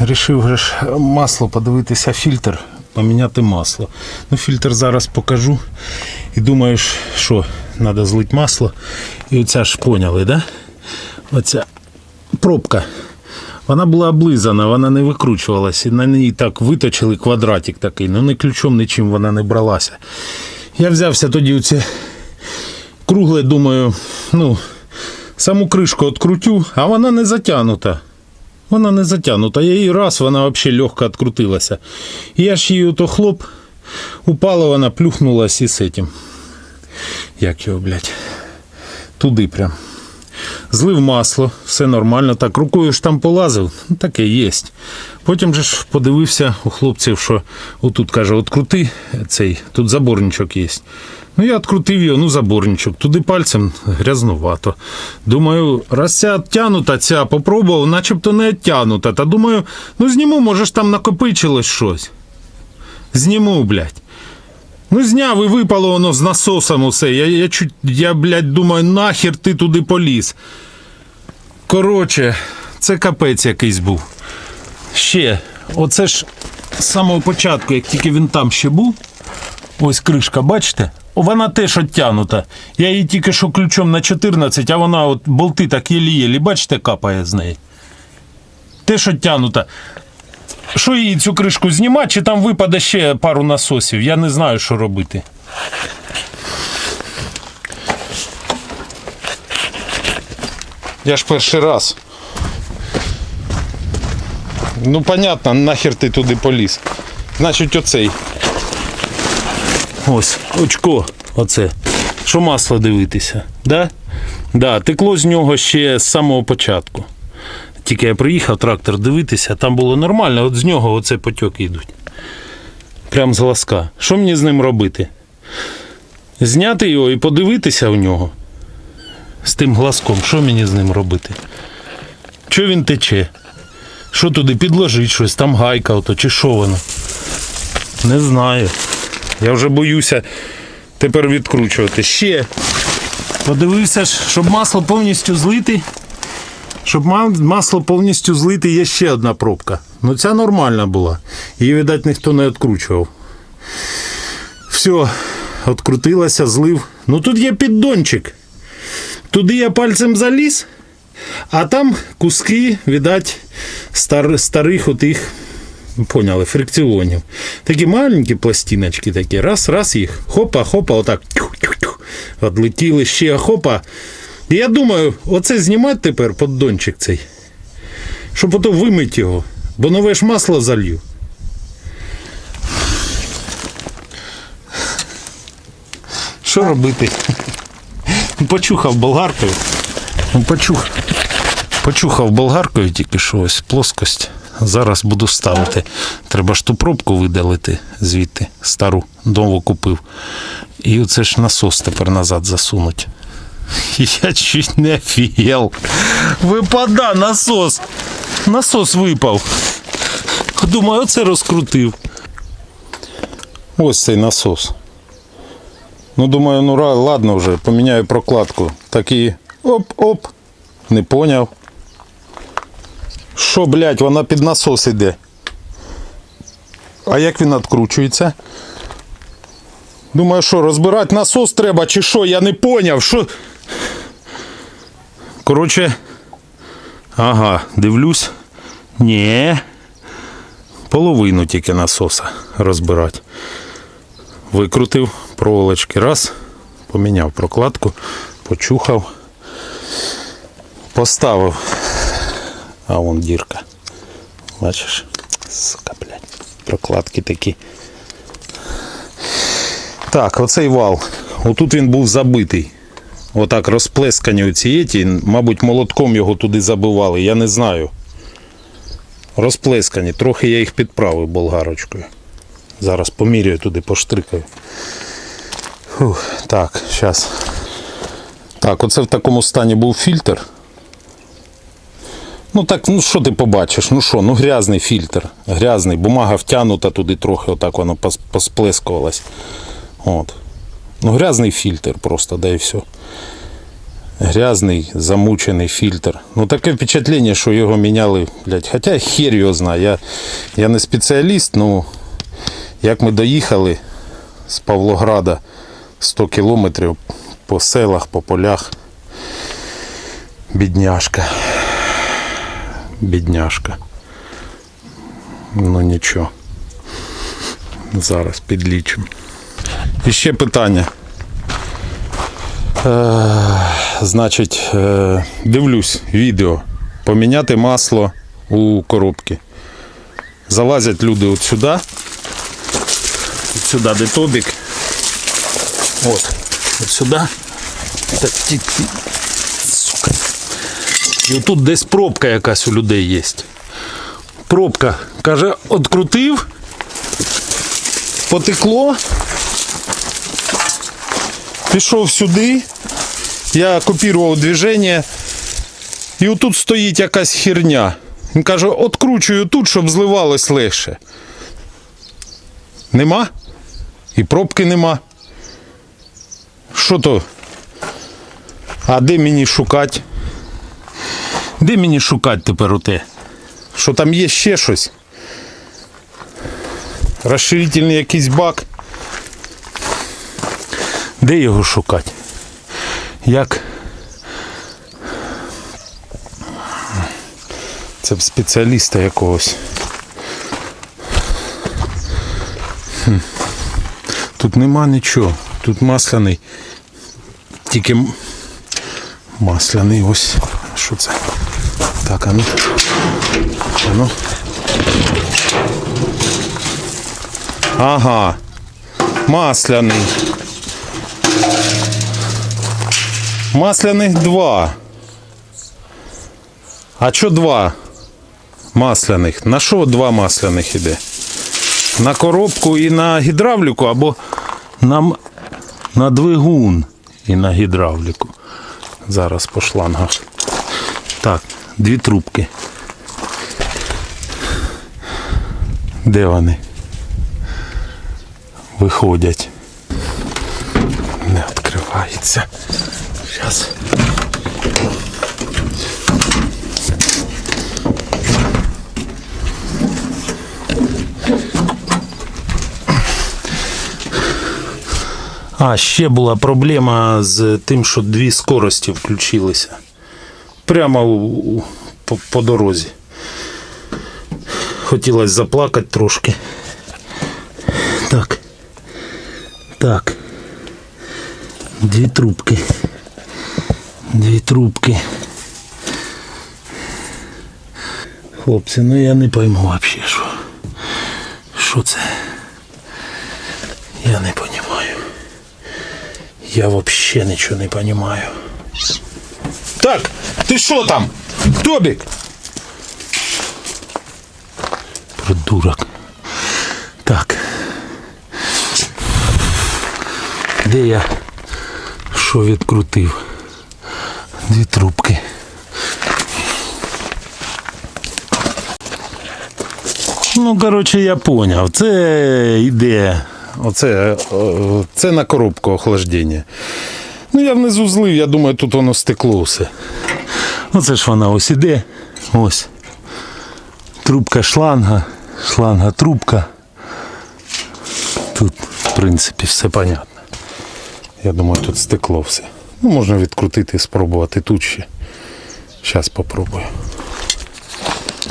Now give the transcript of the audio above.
Рішив вже ж масло подивитися, фільтр, поміняти масло. Ну, фільтр зараз покажу. І думаєш, що треба злити масло. І оця ж поняли, да? Оця пробка. Вона була облизана, вона не викручувалася. І на ній так виточили квадратик такий. Ну не ключом, нічим вона не бралася. Я взявся тоді оце кругле, думаю, ну, саму кришку відкрутю, а вона не затягнута. Вона не затягнута. Я її раз, вона взагалі легко відкрутилася. Я ж її то хлоп, упала вона, плюхнулась і з цим. Як його, блядь? Туди прям. Злив масло, все нормально. Так, рукою ж там полазив, ну таке є. Потім же ж подивився у хлопців, що отут каже, открути цей, тут заборничок є. Ну я відкрутив його, ну заборничок, туди пальцем грязнувато. Думаю, раз ця тянута ця, попробував, начебто не тянута. Та думаю, ну зніму, може ж там накопичилось щось. Зніму, блядь. Ну, зняв і випало воно з насосом усе. Я, я, чуть, я, блядь, думаю, нахер ти туди поліз. Коротше, це капець якийсь був. Ще, оце ж з самого початку, як тільки він там ще був, ось кришка, бачите? Вона теж оттянута. Я її тільки що ключом на 14, а вона от болти так єлі-єлі, бачите, капає з неї. Теж оттянута. Що її цю кришку знімати, чи там випаде ще пару насосів? Я не знаю, що робити. Я ж перший раз. Ну, понятно, нахер ти туди поліз. Значить, оцей. Ось, очко, оце. Що масло дивитися, да? Да, текло з нього ще з самого початку. Тільки я приїхав трактор дивитися, там було нормально, от з нього оце потьоки йдуть. Прям з ласка. Що мені з ним робити? Зняти його і подивитися в нього. З тим глазком, що мені з ним робити? Що він тече? Що туди підложить щось, там гайка ото, чи що воно? Не знаю. Я вже боюся тепер відкручувати. Ще. Подивився, щоб масло повністю злити. Щоб масло повністю злити, є ще одна пробка. Ну ця нормальна була. Її, видать, ніхто не відкручував. Все, відкрутилася, злив. Ну тут є піддончик. Туди я пальцем заліз, а там куски, видать, стар, старих отих, поняли, фрикціонів. Такі маленькі пластиночки такі. Раз, раз їх. Хопа, хопа, отак. Отлетіли ще хопа. І я думаю, оце знімати тепер поддончик цей. Щоб потім вимити його. Бо нове ж масло залью. Що робити? Почухав болгаркою. Почух. Почухав болгаркою тільки що ось плоскость. Зараз буду ставити. Треба ж ту пробку видалити звідти. Стару нову купив. І оце ж насос тепер назад засунуть. Я чуть не офігел. Випада насос. Насос випав. Думаю, оце розкрутив. Ось цей насос. Ну, думаю, ну ладно вже, поміняю прокладку. Так і оп-оп. Не поняв. Що, блядь, вона під насос іде. А як він відкручується? Думаю, що розбирати насос треба чи що, я не поняв, що. Коротше. Ага, дивлюсь. Ні. Половину тільки насоса розбирати. Викрутив проволочки. Раз. Поміняв прокладку, почухав. Поставив. А вон дірка. Бачиш? Сука, блядь. Прокладки такі. Так, оцей вал. Отут він був забитий. Отак розплескані оці еті, мабуть, молотком його туди забивали, я не знаю. Розплескані. Трохи я їх підправив болгарочкою. Зараз поміряю туди, поштрикаю. Фух, так, зараз. Так, оце в такому стані був фільтр. Ну так, ну що ти побачиш? Ну що, ну грязний фільтр. Грязний, бумага втягнута туди трохи, отак воно пос- посплескувалось. От. Ну, грязний фільтр просто, да і все. Грязний, замучений фільтр. Ну таке впечатлення, що його міняли, блядь. Хоча хер його знає. Я, я не спеціаліст, ну як ми доїхали з Павлограда 100 кілометрів по селах, по полях. Бідняшка. Бідняшка. Ну нічого. Зараз підлічимо. І ще питання. Е, значить, е, дивлюсь відео. Поміняти масло у коробці. Залазять люди от сюди. От сюди, де тобік. От. От сюди. Так, ті- ті- сука. І отут десь пробка якась у людей є. Пробка. Каже, открутив, потекло, пішов сюди, я копірував движення, і отут стоїть якась херня. Він каже, откручую тут, щоб зливалось легше. Нема? І пробки нема. Що то? А де мені шукати? Де мені шукати тепер оте? Що там є ще щось? Розширительний якийсь бак. Де його шукати? Як? Це б спеціаліста якогось. Хм. Тут нема нічого. Тут масляний. Тільки масляний ось. Що це? Так, а ну. А ну. Ага. Масляний. Масляних два. А що два масляних? На що два масляних іде? На коробку і на гідравліку або на, на двигун і на гідравліку. Зараз по шлангах. Так, дві трубки. Де вони? Виходять. Не відкривається. Зараз. А, ще була проблема з тим, що дві скорості включилися. Прямо у- по, по дорозі. Хотілося заплакати трошки. Так. Так. Дві трубки. Дві трубки. Хлопці, ну я не пойму вообще, що. Що це? Я не понимаю. Я вообще нічого не понимаю. Так, ти що там? Тобік? Придурок. Так. Де я що відкрутив? Дві трубки. Ну, коротше, я поняв. Це іде. Оце, це на коробку охлаждення. Ну, я внизу злив, я думаю, тут воно стекло все. Оце ж вона ось іде. Ось. Трубка шланга, шланга трубка. Тут, в принципі, все понятно. Я думаю, тут стекло все. Ну, можна відкрутити і спробувати тут ще. Зараз попробую.